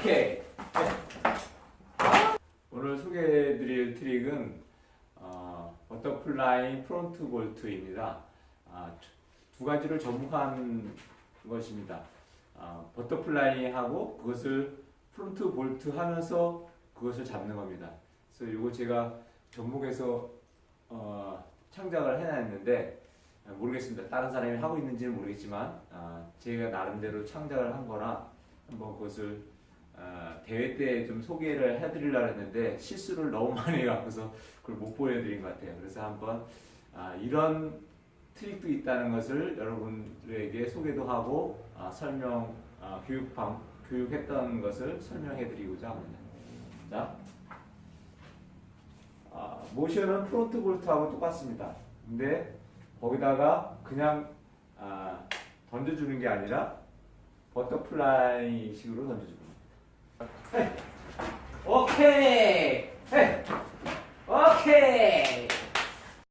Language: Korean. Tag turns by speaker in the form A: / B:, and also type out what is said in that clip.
A: 오케이. 오늘 소개해드릴 트릭은 어, 버터플라이 프론트 볼트입니다. 아, 두 가지를 접목한 것입니다. 아, 버터플라이하고 그것을 프론트 볼트 하면서 그것을 잡는 겁니다. 그래서 이거 제가 접목해서 어, 창작을 해놨는데 아, 모르겠습니다. 다른 사람이 하고 있는지는 모르겠지만 아, 제가 나름대로 창작을 한 거라 한번 그것을 아, 대회 때 좀 소개를 해드리려고 했는데 실수를 너무 많이 해갖고서 그걸 못 보여드린 것 같아요. 그래서 한번 아, 이런 트릭도 있다는 것을 여러분들에게 소개도 하고 아, 설명 아, 교육 방 교육했던 것을 설명해드리고자 합니다. 자, 아, 모션은 프론트 볼트하고 똑같습니다. 근데 거기다가 그냥 아, 던져주는 게 아니라 버터플라이 식으로 던져주는 겁니다. 오케이. 헤이. 오케이.